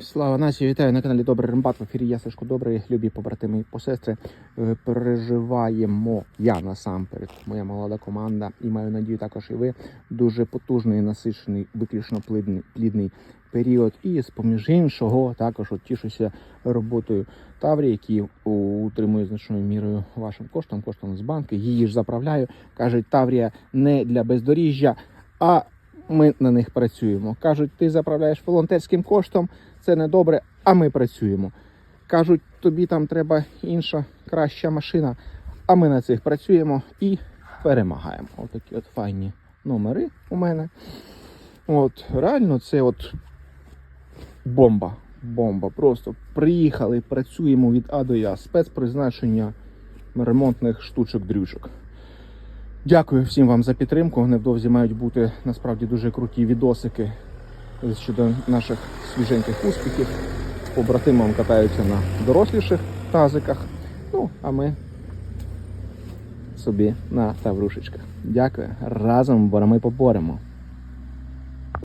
Слава нації, вітаю на каналі Добрий Рембат. В ефірі я Сашко Добрий, любі побратими і посестри. Е, Переживаємо я насамперед, моя молода команда, і маю надію, також і ви дуже потужний, насичений, виключно плідний, плідний період. І з поміж іншого, також от тішуся роботою Таврі, які утримує значною мірою вашим коштом, коштом з банки. Її ж заправляю. Кажуть, Таврія не для бездоріжжя, а ми на них працюємо. Кажуть, ти заправляєш волонтерським коштом, це не добре, а ми працюємо. Кажуть, тобі там треба інша краща машина, а ми на цих працюємо і перемагаємо. Отакі от файні номери у мене. От, реально, це от бомба. Бомба. Просто приїхали, працюємо від А до Я. Спецпризначення ремонтних штучок-дрючок. Дякую всім вам за підтримку. Невдовзі мають бути насправді дуже круті відосики щодо наших свіженьких успіхів. Побратимам катаються на доросліших тазиках. Ну, а ми собі на таврушечках. Дякую. Разом борами поборемо.